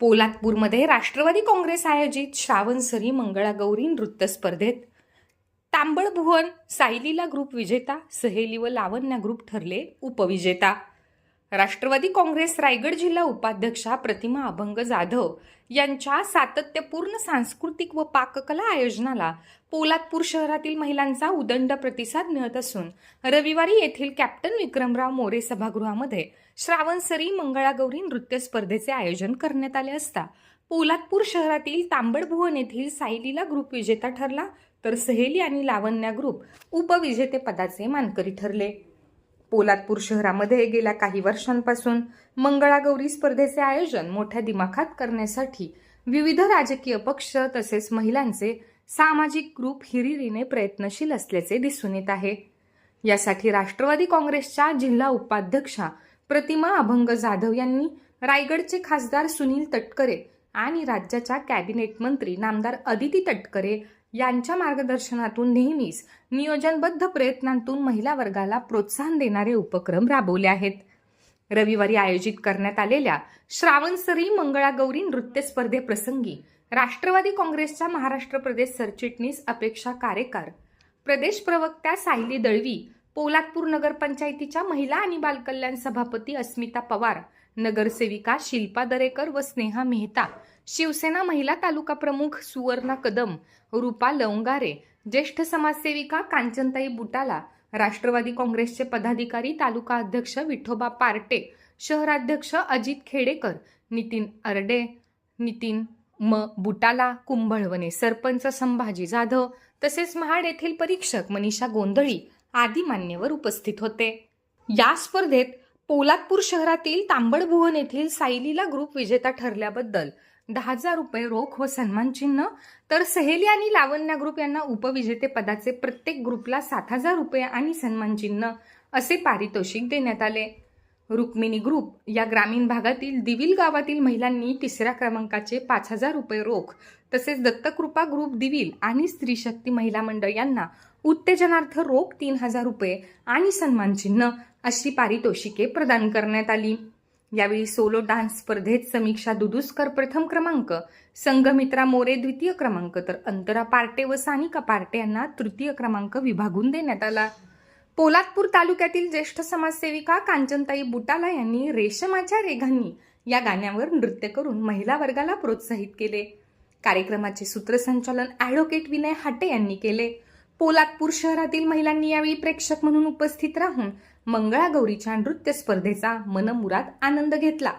पोलादपूरमध्ये राष्ट्रवादी काँग्रेस आयोजित श्रावणसरी मंगळागौरी नृत्य स्पर्धेत तांबळभुवन सायलीला ग्रुप विजेता सहेली व लावण्या ग्रुप ठरले उपविजेता. राष्ट्रवादी काँग्रेस रायगड जिल्हा उपाध्यक्षा प्रतिमा अभंग जाधव यांच्या सातत्यपूर्ण सांस्कृतिक व पाककला आयोजनाला पोलादपूर शहरातील महिलांचा उदंड प्रतिसाद मिळत असून रविवारी येथील कॅप्टन विक्रमराव मोरे सभागृहामध्ये श्रावणसरी मंगळागौरी नृत्य स्पर्धेचे आयोजन करण्यात आले असता पोलादपूर शहरातील तांबडभुवन येथील सायलीला ग्रुप विजेता ठरला तर सहेली आणि लावण्या ग्रुप उपविजेतेपदाचे मानकरी ठरले. पोलादपूर शहरामध्ये गेल्या काही वर्षांपासून मंगळागौरी स्पर्धेचे आयोजन मोठ्या दिमाखात करण्यासाठी विविध राजकीय पक्ष तसेच महिलांचे सामाजिक ग्रुप हिरिरीने प्रयत्नशील असल्याचे दिसून येत आहे. यासाठी राष्ट्रवादी काँग्रेसच्या जिल्हा उपाध्यक्षा प्रतिमा अभंग जाधव यांनी रायगडचे खासदार सुनील तटकरे आणि राज्याच्या कॅबिनेट मंत्री नामदार अदिती तटकरे यांच्या मार्गदर्शनातून नेहमीच नियोजनबद्ध प्रयत्नांतून महिला वर्गाला प्रोत्साहन देणारे उपक्रम राबवले आहेत. रविवारी आयोजित करण्यात आलेल्या श्रावणसरी मंगळागौरी नृत्य स्पर्धेप्रसंगी राष्ट्रवादी काँग्रेसच्या महाराष्ट्र प्रदेश सरचिटणीस अपेक्षा कारेकर प्रदेश प्रवक्त्या सायली दळवी पोलादपूर नगरपंचायतीच्या महिला आणि बालकल्याण सभापती अस्मिता पवार नगरसेविका शिल्पा दरेकर व स्नेहा मेहता शिवसेना महिला तालुका प्रमुख सुवर्णा कदम रूपा लवंगारे ज्येष्ठ समाजसेविका कांचनताई बुटाला राष्ट्रवादी काँग्रेसचे पदाधिकारी तालुका अध्यक्ष विठोबा पार्टे शहराध्यक्ष अजित खेडेकर नितीन अरडे नितीन म बुटाला कुंभळवणे सरपंच संभाजी जाधव तसेच महाड येथील परीक्षक मनीषा गोंधळी आदी मान्यवर उपस्थित होते. या स्पर्धेत पोलादपूर शहरातील तांबडभुवन येथील सायलीला ग्रुप विजेता ठरल्याबद्दल दहा हजार रुपये रोख व सन्मान चिन्ह तर सहेली आणि लावण्या ग्रुप यांना उपविजेते पदाचे प्रत्येक ग्रुपला सात हजार रुपये आणि सन्मान चिन्ह असे पारितोषिक देण्यात आले. रुक्मिणी ग्रुप या ग्रामीण भागातील दिविल गावातील महिलांनी तिसऱ्या क्रमांकाचे पाच हजार रुपये रोख तसेच दत्तकृपा ग्रुप दिविल आणि स्त्रीशक्ती महिला मंडळ यांना उत्तेजनार्थ रोख तीन हजार रुपये आणि सन्मानचिन्ह अशी पारितोषिके प्रदान करण्यात आली. यावेळी सोलो डान्स स्पर्धेत समीक्षा दुदुस्कर प्रथम क्रमांक संघमित्रा मोरे द्वितीय क्रमांक तर अंतरा पार्टे व सानिका पार्टे यांना तृतीय क्रमांक विभागून देण्यात आला. पोलादपूर तालुक्यातील ज्येष्ठ समाजसेविका कांचनताई बुटाला यांनी रेशमाच्या रेघांनी या गाण्यावर नृत्य करून महिला वर्गाला प्रोत्साहित केले. कार्यक्रमाचे सूत्रसंचालन ॲडव्होकेट विनय हाटे यांनी केले. पोलादपूर शहरातील महिलांनी यावेळी प्रेक्षक म्हणून उपस्थित राहून मंगळागौरीच्या नृत्य स्पर्धेचा मनमुराद आनंद घेतला.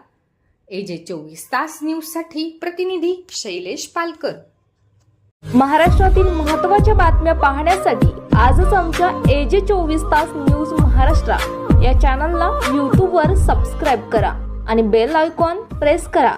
एजे चोवीस तास न्यूजसाठी प्रतिनिधी शैलेश पालकर. महाराष्ट्रातील महत्त्वाच्या बातम्या पाहण्यासाठी आजच आमच्या एजे चोवीस तास न्यूज महाराष्ट्र या चॅनलला यूट्यूबवर सबस्क्राईब करा आणि बेल आयकॉन प्रेस करा.